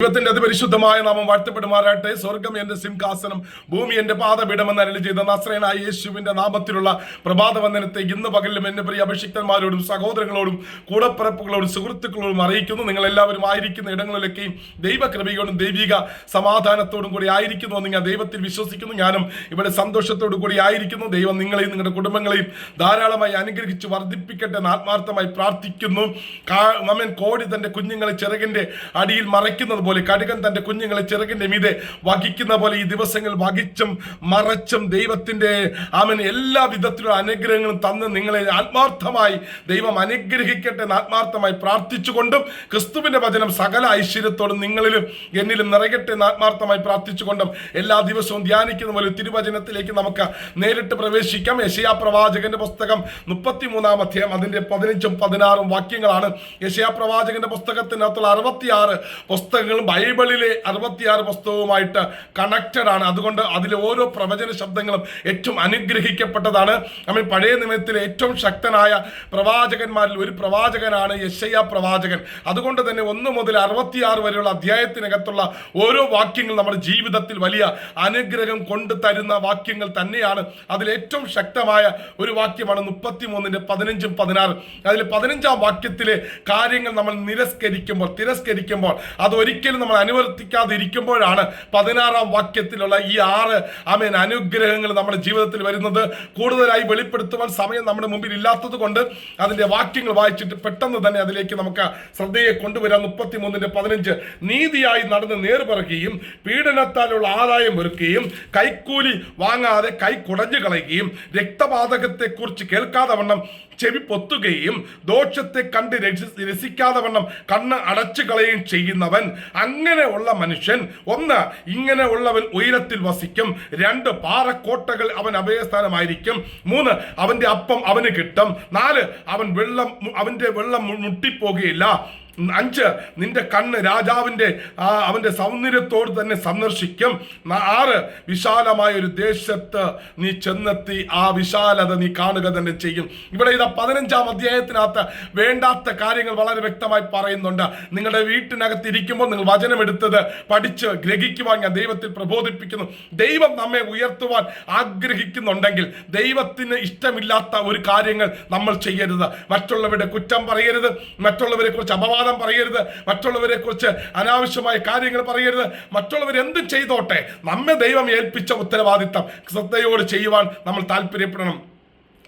ദൈവത്തിന്റെ അതിപരിശുദ്ധമായ നാമം വാഴ്ത്തപ്പെടുമാറാട്ടെ സ്വർഗം എന്റെ സിംഹാസനം ഭൂമി എന്റെ പാതപീഠമെന്ന് അരളി ചെയ്ത നസ്രയനായ യേശുവിന്റെ നാമത്തിലുള്ള പ്രഭാത വന്ദനത്തെ ഇന്ന് പകലിലും എന്റെ പ്രിയ അഭിഷിക്തന്മാരോടും സഹോദരങ്ങളോടും കൂടപ്പിറപ്പുകളോടും സുഹൃത്തുക്കളോടും അറിയിക്കുന്നു. നിങ്ങൾ എല്ലാവരും ആയിരിക്കുന്ന ഇടങ്ങളിലൊക്കെയും ദൈവകൃപയോടും ദൈവിക സമാധാനത്തോടും കൂടി ആയിരിക്കുന്നു എന്ന് ഞാൻ ദൈവത്തിൽ വിശ്വസിക്കുന്നു. ഞാനും ഇവിടെ സന്തോഷത്തോടു കൂടി ആയിരിക്കുന്നു. ദൈവം നിങ്ങളെയും നിങ്ങളുടെ കുടുംബങ്ങളെയും ധാരാളമായി അനുഗ്രഹിച്ച് വർദ്ധിപ്പിക്കട്ടെ എന്ന് ആത്മാർത്ഥമായി പ്രാർത്ഥിക്കുന്നു. മമൻ കോടി തന്റെ കുഞ്ഞുങ്ങളെ ചിറകിന്റെ അടിയിൽ മറയ്ക്കുന്നത് പോലെ കടുകൻ തന്റെ കുഞ്ഞുങ്ങളെ ചിറകിന്റെ മീതെ വഹിക്കുന്ന പോലെ ഈ ദിവസങ്ങൾ വഹിച്ചും മറച്ചും ദൈവത്തിന്റെ അവൻ എല്ലാ വിധത്തിലുള്ള അനുഗ്രഹങ്ങളും തന്ന് നിങ്ങളെ ആത്മാർത്ഥമായി ദൈവം അനുഗ്രഹിക്കട്ടെ എന്ന് ആത്മാർത്ഥമായി പ്രാർത്ഥിച്ചുകൊണ്ടും ക്രിസ്തുവിന്റെ വചനം സകല ഐശ്വര്യത്തോടും നിങ്ങളിലും എന്നിലും നിറയട്ടെ എന്ന് ആത്മാർത്ഥമായി പ്രാർത്ഥിച്ചുകൊണ്ടും എല്ലാ ദിവസവും ധ്യാനിക്കുന്ന പോലെ തിരുവചനത്തിലേക്ക് നമുക്ക് നേരിട്ട് പ്രവേശിക്കാം. യശയാ പ്രവാചകന്റെ പുസ്തകം മുപ്പത്തിമൂന്നാം അധ്യായം അതിന്റെ പതിനഞ്ചും പതിനാറും വാക്യങ്ങളാണ്. യശയാ പ്രവാചകന്റെ പുസ്തകത്തിനകത്തുള്ള അറുപത്തിയാറ് പുസ്തകങ്ങളും ബൈബിളിലെ അറുപത്തിയാറ് പുസ്തകവുമായിട്ട് കണക്റ്റഡ് ആണ്. അതുകൊണ്ട് അതിലെ ഓരോ പ്രവചന ശബ്ദങ്ങളും ഏറ്റവും അനുഗ്രഹിക്കപ്പെട്ടതാണ്. നമ്മൾ പഴയ നിയമത്തിലെ ഏറ്റവും ശക്തനായ പ്രവാചകന്മാരിൽ ഒരു പ്രവാചകനാണ് യശയ്യ പ്രവാചകൻ. അതുകൊണ്ട് തന്നെ ഒന്ന് മുതൽ അറുപത്തിയാറ് വരെയുള്ള അധ്യായത്തിനകത്തുള്ള ഓരോ വാക്യങ്ങൾ നമ്മുടെ ജീവിതത്തിൽ വലിയ അനുഗ്രഹം കൊണ്ടു തരുന്ന വാക്യങ്ങൾ തന്നെയാണ്. അതിലേറ്റവും ശക്തമായ ഒരു വാക്യമാണ് മുപ്പത്തിമൂന്നിന്റെ പതിനഞ്ചും പതിനാറും. അതിൽ പതിനഞ്ചാം വാക്യത്തിലെ കാര്യങ്ങൾ നമ്മൾ നിരസ്കരിക്കുമ്പോൾ തിരസ്കരിക്കുമ്പോൾ അത് ഒരിക്കലും നമ്മൾ അനുവർത്തിക്കാതിരിക്കുമ്പോഴാണ് പതിനാറാം വാക്യത്തിലുള്ള ഈ ആറ് ആമേൻ അനുഗ്രഹങ്ങൾ നമ്മുടെ ജീവിതത്തിൽ വരുന്നത്. കൂടുതലായി വെളിപ്പെടുത്തുവാൻ സമയം നമ്മുടെ മുമ്പിൽ ഇല്ലാത്തത് കൊണ്ട് അതിന്റെ വാക്യങ്ങൾ വായിച്ചിട്ട് പെട്ടെന്ന് തന്നെ അതിലേക്ക് നമുക്ക് ശ്രദ്ധയെ കൊണ്ടുവരാം. മുപ്പത്തി മൂന്നിന്റെ പതിനഞ്ച് നീതിയായി നടന്ന് നേർപിറക്കുകയും പീഡനത്താലുള്ള ആദായം വെറുക്കുകയും കൈക്കൂലി വാങ്ങാതെ കൈ കുടഞ്ഞു കളയുകയും രക്തപാതകത്തെക്കുറിച്ച് കേൾക്കാതെ വണ്ണം ചെവി പൊത്തുകയും ദോഷത്തെ കണ്ട് രസി- രസിക്കാതെ വണ്ണം കണ്ണ് അടച്ചു കളയുകയും ചെയ്യുന്നവൻ അങ്ങനെയുള്ള മനുഷ്യൻ ഒന്ന് ഇങ്ങനെ ഉള്ളവൻ ഉയരത്തിൽ വസിക്കും. രണ്ട് പാറക്കോട്ടകൾ അവൻ അഭയസ്ഥാനമായിരിക്കും. മൂന്ന് അവന്റെ അപ്പം അവന് കിട്ടും. നാല് അവൻ വെള്ളം അവന്റെ വെള്ളം മുട്ടിപ്പോകുകയില്ല. അഞ്ച് നിന്റെ കണ്ണ് രാജാവിന്റെ ആ, അവന്റെ സൗന്ദര്യത്തോട് തന്നെ സന്ദർശിക്കും. ആറ് വിശാലമായ ഒരു ദേശത്ത് നീ ചെന്നെത്തി ആ വിശാലത നീ കാണുക തന്നെ ചെയ്യും. ഇവിടെ ഇതാ പതിനഞ്ചാം അധ്യായത്തിനകത്ത് വേണ്ടാത്ത കാര്യങ്ങൾ വളരെ വ്യക്തമായി പറയുന്നുണ്ട്. നിങ്ങളുടെ വീട്ടിനകത്ത് ഇരിക്കുമ്പോൾ നിങ്ങൾ വചനമെടുത്തത് പഠിച്ച് ഗ്രഹിക്കുവാൻ ഞാൻ ദൈവത്തിൽ പ്രബോധിപ്പിക്കുന്നു. ദൈവം നമ്മെ ഉയർത്തുവാൻ ആഗ്രഹിക്കുന്നുണ്ടെങ്കിൽ ദൈവത്തിന് ഇഷ്ടമില്ലാത്ത ഒരു കാര്യങ്ങൾ നമ്മൾ ചെയ്യരുത്. മറ്റുള്ളവരുടെ കുറ്റം പറയരുത്. മറ്റുള്ളവരെ കുറിച്ച് അപവാദം പറയരുത്. മറ്റുള്ളവരെ കുറിച്ച് അനാവശ്യമായ കാര്യങ്ങൾ പറയരുത്. മറ്റുള്ളവർ എന്തും ചെയ്തോട്ടെ? നമ്മെ ദൈവം ഏൽപ്പിച്ച ഉത്തരവാദിത്തം. ശ്രദ്ധയോട് ചെയ്യുവാൻ നമ്മൾ താല്പര്യപ്പെടണം.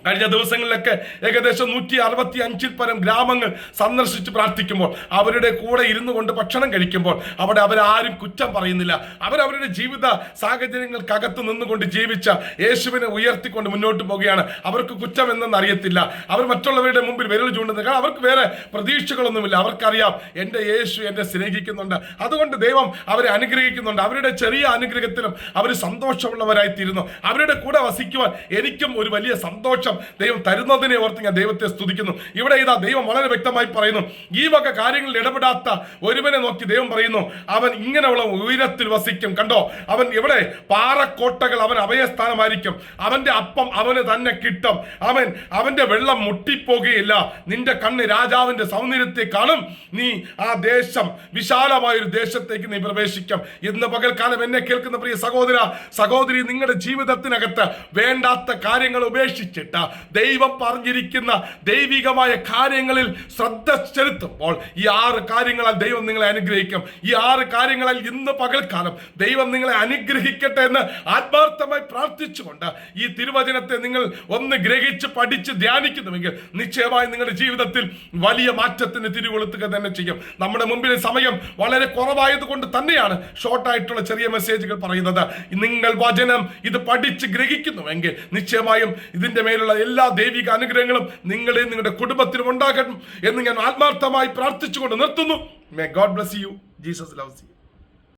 കഴിഞ്ഞ ദിവസങ്ങളിലൊക്കെ ഏകദേശം നൂറ്റി അറുപത്തി അഞ്ചിൽ പരം ഗ്രാമങ്ങൾ സന്ദർശിച്ച് പ്രാർത്ഥിക്കുമ്പോൾ അവരുടെ കൂടെ ഇരുന്നു കൊണ്ട് ഭക്ഷണം കഴിക്കുമ്പോൾ അവിടെ അവരാരും കുറ്റം പറയുന്നില്ല. അവരവരുടെ ജീവിത സാഹചര്യങ്ങൾക്കകത്ത് നിന്നുകൊണ്ട് ജീവിച്ച യേശുവിനെ ഉയർത്തിക്കൊണ്ട് മുന്നോട്ട് പോവുകയാണ്. അവർക്ക് കുറ്റം എന്നൊന്നും അറിയത്തില്ല. അവർ മറ്റുള്ളവരുടെ മുമ്പിൽ വിരൽ ചൂണ്ടുന്നത് കാരണം അവർക്ക് വേറെ പ്രതീക്ഷകളൊന്നുമില്ല. അവർക്കറിയാം എന്റെ യേശു എന്നെ സ്നേഹിക്കുന്നുണ്ട്. അതുകൊണ്ട് ദൈവം അവരെ അനുഗ്രഹിക്കുന്നുണ്ട്. അവരുടെ ചെറിയ അനുഗ്രഹത്തിലും അവർ സന്തോഷമുള്ളവരായി തീരുന്നു അവരുടെ കൂടെ വസിക്കുവാൻ എനിക്കും ഒരു വലിയ സന്തോഷം ദൈവം തരുന്നതിനെ ഓർത്ത് ഞാൻ ദൈവത്തെ സ്തുതിക്കുന്നു. ഇവിടെ ഇതാ ദൈവം വളരെ വ്യക്തമായി പറയുന്നു. ഈ വക കാര്യങ്ങളിൽ ഇടപെടാത്ത ഒരുവനെ നോക്കി ദൈവം പറയുന്നു അവൻ ഇങ്ങനെയുള്ള ഉയരത്തിൽ വസിക്കും. കണ്ടോ? അവൻ ഇവിടെ പാറക്കോട്ടകൾ അവൻ അഭയസ്ഥാനമായിരിക്കും. അവന്റെ അപ്പം അവന് തന്നെ കിട്ടും. അവൻ അവന്റെ വെള്ളം മുട്ടിപ്പോകുകയില്ല. നിന്റെ കണ്ണ് രാജാവിന്റെ സൗന്ദര്യത്തെ കാണും. നീ ആ ദേശം വിശാലമായ ഒരു ദേശത്തേക്ക് നീ പ്രവേശിക്കും. ഇന്ന് പകൽക്കാലം എന്നെ കേൾക്കുന്ന പ്രിയ സഹോദര സഹോദരി നിങ്ങളുടെ ജീവിതത്തിനകത്ത് വേണ്ടാത്ത കാര്യങ്ങൾ ഉപേക്ഷിച്ചിട്ട് ദൈവം പറഞ്ഞിരിക്കുന്ന ദൈവികമായ കാര്യങ്ങളിൽ ശ്രദ്ധ ചെലുത്തുമ്പോൾ ഈ ആറ് കാര്യങ്ങളാൽ ദൈവം നിങ്ങളെ അനുഗ്രഹിക്കും. ഈ ആറ് കാര്യങ്ങളാൽ ഇന്ന് പകൽക്കാലം ദൈവം നിങ്ങളെ അനുഗ്രഹിക്കട്ടെ എന്ന് ആത്മാർത്ഥമായി പ്രാർത്ഥിച്ചുകൊണ്ട് ഈ തിരുവചനത്തെ നിങ്ങൾ ഒന്ന് ഗ്രഹിച്ച് പഠിച്ച് ധ്യാനിക്കുന്നുവെങ്കിൽ നിശ്ചയമായി നിങ്ങളുടെ ജീവിതത്തിൽ വലിയ മാറ്റത്തിന് തിരികൊളുത്തുക തന്നെ ചെയ്യും. നമ്മുടെ മുമ്പിലെ സമയം വളരെ കുറവായതുകൊണ്ട് തന്നെയാണ് ഷോർട്ടായിട്ടുള്ള ചെറിയ മെസ്സേജുകൾ പറയുന്നത്. നിങ്ങൾ വചനം ഇത് പഠിച്ച് ഗ്രഹിക്കുന്നുവെങ്കിൽ നിശ്ചയമായും ഇതിന്റെ മേലുള്ള എല്ലാ ദൈവിക അനുഗ്രഹങ്ങളും നിങ്ങളെയും നിങ്ങളുടെ കുടുംബത്തിനും ഉണ്ടാകണം എന്ന് ഞാൻ ആത്മാർത്ഥമായി പ്രാർത്ഥിച്ചുകൊണ്ട് നിർത്തുന്നു. May God bless you Jesus loves you